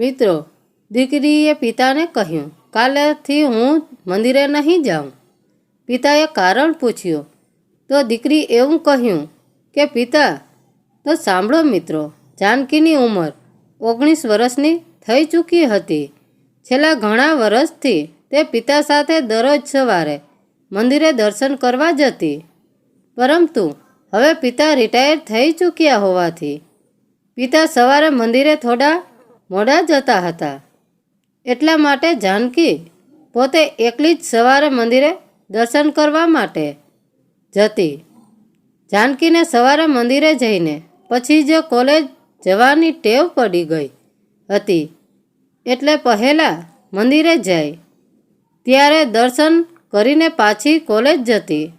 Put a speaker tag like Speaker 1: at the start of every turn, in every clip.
Speaker 1: મિત્રો, દીકરીએ પિતાને કહ્યું, કાલેથી હું મંદિરે નહીં જાઉં. પિતાએ કારણ પૂછ્યું. તો દીકરી એવું કહ્યું કે, પિતા, તો સાંભળો મિત્રો, જાનકીની ઉંમર ઓગણીસ વર્ષની થઈ ચૂકી હતી. છેલ્લા ઘણા વર્ષથી તે પિતા સાથે દરરોજ સવારે મંદિરે દર્શન કરવા જતી. પરંતુ હવે પિતા રિટાયર થઈ ચૂક્યા હોવાથી. પિતા સવારે મંદિરે થોડા મોડા જતા હતા. એટલા માટે જાનકી પોતે એકલી જ સવારે મંદિરે દર્શન કરવા માટે જતી. જાનકીને સવારે મંદિરે જઈને પછી જ કોલેજ જવાની ટેવ પડી ગઈ હતી. એટલે પહેલાં મંદિરે જાય ત્યારે દર્શન કરીને પાછી કોલેજ જતી.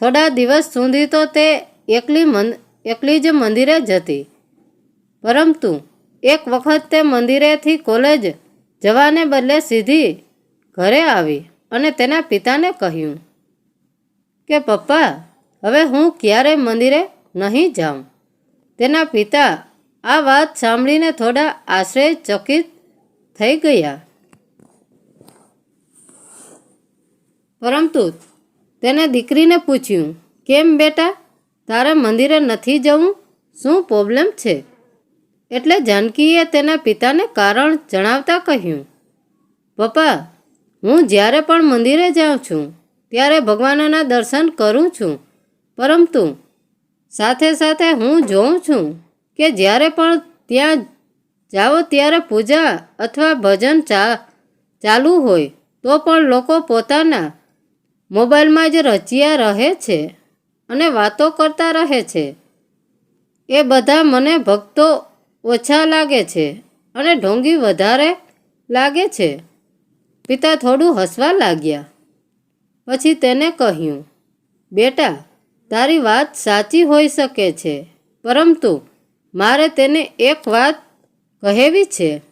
Speaker 1: થોડા દિવસ સુધી તો તે એકલી મન, એકલી જ મંદિરે જતી. પરંતુ એક વખત તે મંદિરેથી કોલેજ જવાને બદલે સીધી ઘરે આવી અને તેના પિતાને કહ્યું કે, પપ્પા, હવે હું ક્યારેય મંદિરે નહીં જાઉં? તેના પિતા આ વાત સાંભળીને થોડા આશ્ચર્યચકિત થઈ ગયા. પરંતુ તેને દીકરીને પૂછ્યું, કેમ બેટા? તારે મંદિરે નથી જવું? શું પ્રોબ્લેમ છે? એટલે જાનકીએ તેના પિતાને કારણ જણાવતા કહ્યું, પપ્પા, હું જ્યારે પણ મંદિરે જાઉં છું, ત્યારે ભગવાનના દર્શન કરું છું. પરંતુ સાથે સાથે હું જોઉં છું કે જ્યારે પણ ત્યાં જાઓ ત્યારે પૂજા અથવા ભજન ચા, ચાલુ હોય, તો પણ લોકો પોતાના મોબાઈલમાં જ રચ્યા રહે છે અને વાતો કરતા રહે છે. એ બધા મને ભક્તો ઓછા લાગે છે અને ઢોંગી વધારે લાગે છે. પિતા થોડું હસવા લાગ્યા. પછી તેને કહ્યું, બેટા, તારી વાત સાચી હોઈ શકે છે, પરંતુ મારે તેને એક વાત કહેવી છે.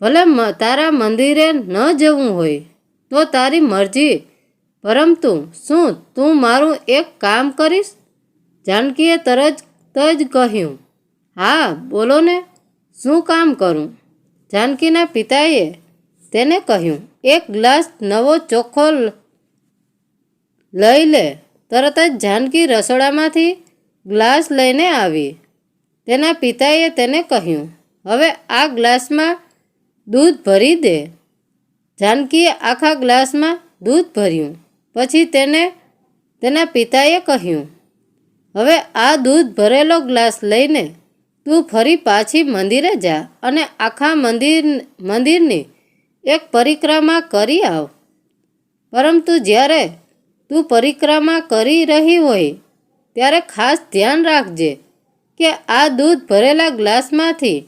Speaker 1: ભલે તારા મંદિરે ન જવું હોય, તો તારી મરજી, પરંતુ શું તું મારું એક કામ કરીશ? જાનકીએ તરત જ કહ્યું હા, બોલો ને, શું કામ કરું? જાનકીના પિતાએ તેને કહ્યું, એક ગ્લાસ નવો ચોખ્ખો લઈ લે. તરત જ જાનકી રસોડામાંથી ગ્લાસ લઈને આવી. તેના પિતાએ તેને કહ્યું, હવે આ ગ્લાસમાં દૂધ ભરી દે. જાનકીએ આખા ગ્લાસમાં દૂધ ભર્યું. પછી તેને, તેના પિતાએ કહ્યું, હવે આ દૂધ ભરેલો ગ્લાસ લઈને તું ફરી પાછી મંદિરે જા અને આખા મંદિર, મંદિરની એક પરિક્રમા કરી આવ. પરંતુ જ્યારે તું પરિક્રમા કરી રહી હોય, ત્યારે ખાસ ધ્યાન રાખજે કે આ દૂધ ભરેલા ગ્લાસમાંથી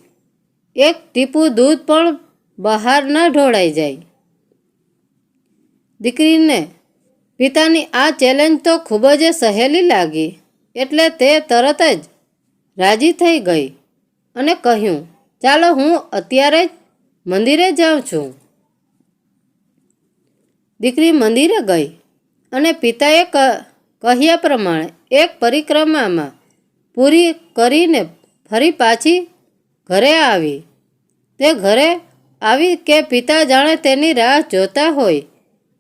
Speaker 1: એક ટીપું દૂધ પણ બહાર ન ઢોળાઈ જાય. દીકરીને પિતાની આ ચેલેન્જ તો ખૂબ જ સહેલી લાગી, એટલે તે તરત જ રાજી થઈ ગઈ અને કહ્યું, ચાલો હું અત્યારે જ મંદિરે જાઉં છું. દીકરી મંદિરે ગઈ અને પિતાએ કહ્યા પ્રમાણે એક પરિક્રમામાં પૂરી કરીને ફરી પાછી ઘરે આવી. તે ઘરે આવી કે પિતા જાણે તેની રાહ જોતા હોય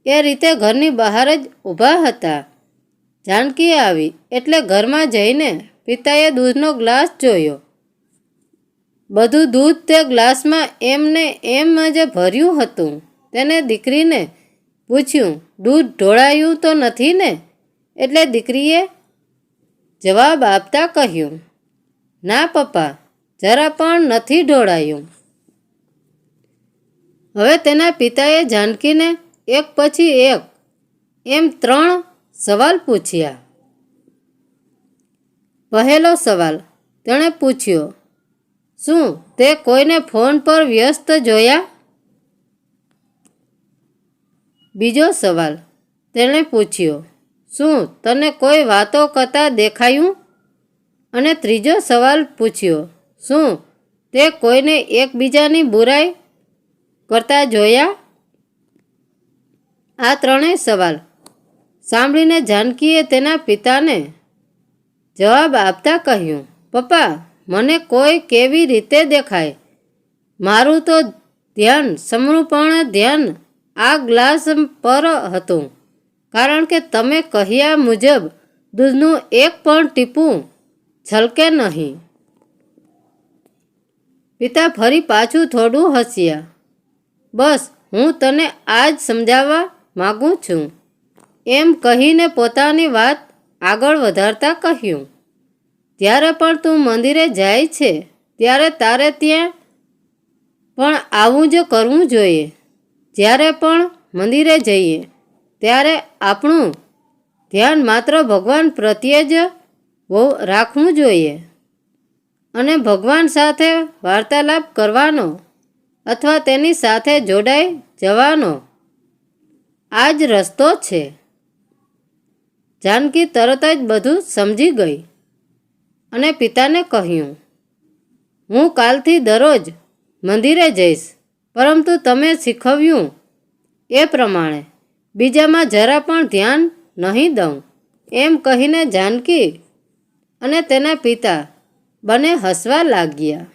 Speaker 1: એ રીતે ઘરની બહાર જ ઊભા હતા. જાનકી આવી એટલે ઘરમાં જઈને પિતાએ દૂધનો ગ્લાસ જોયો. બધું દૂધ તે ગ્લાસમાં એમને એમ જ ભર્યું હતું. તેને દીકરીને પૂછ્યું, દૂધ ઢોળાયું તો નથી ને? એટલે દીકરીએ જવાબ આપતા કહ્યું, ના પપ્પા, જરા પણ નથી ઢોળાયું. હવે તેના પિતાએ જાનકીને એક પછી એક એમ ત્રણ સવાલ પૂછ્યા. પહેલો સવાલ. તેણે પૂછ્યો, શું તે કોઈને ફોન પર વ્યસ્ત જોયા? બીજો સવાલ. તેણે પૂછ્યો, શું તને કોઈ વાતો કરતા દેખાયું? અને ત્રીજો સવાલ પૂછ્યો, શું તે કોઈને એકબીજાની બુરાઈ કરતા જોયા? આ ત્રણેય સવાલ. સાંભળીને જાનકીએ તેના પિતાને જવાબ આપતા કહ્યું, પપ્પા, મને કોઈ કેવી રીતે દેખાય? મારું તો ધ્યાન સમૃપણ ધ્યાન આ ગ્લાસ પર હતું. કારણ કે તમે કહ્યા મુજબ દૂધનું એક પણ ટીપું છલકે નહીં. પિતા ફરી પાછું થોડું હસ્યા. બસ, હું તને આજ સમજાવવા માગું છું. એમ કહીને પોતાની વાત આગળ વધારતા કહ્યું, જ્યારે પણ તું મંદિરે જાય છે, ત્યારે તારે ત્યાં પણ આવું જ કરવું જોઈએ. જ્યારે પણ મંદિરે જઈએ, ત્યારે આપણું ધ્યાન માત્ર ભગવાન પ્રત્યે જ રાખવું જોઈએ. અને ભગવાન સાથે વાર્તાલાપ કરવાનો અથવા તેની સાથે જોડાઈ જવાનો આ જ રસ્તો છે. જાનકી તરત જ બધું સમજી ગઈ અને પિતાને કહ્યું, હું કાલથી દરરોજ મંદિરે જઈશ, પરંતુ તમે શીખવ્યું એ પ્રમાણે બીજામાં જરા પણ ધ્યાન નહીં દઉં. એમ કહીને જાનકી અને તેના પિતા બંને હસવા લાગ્યા.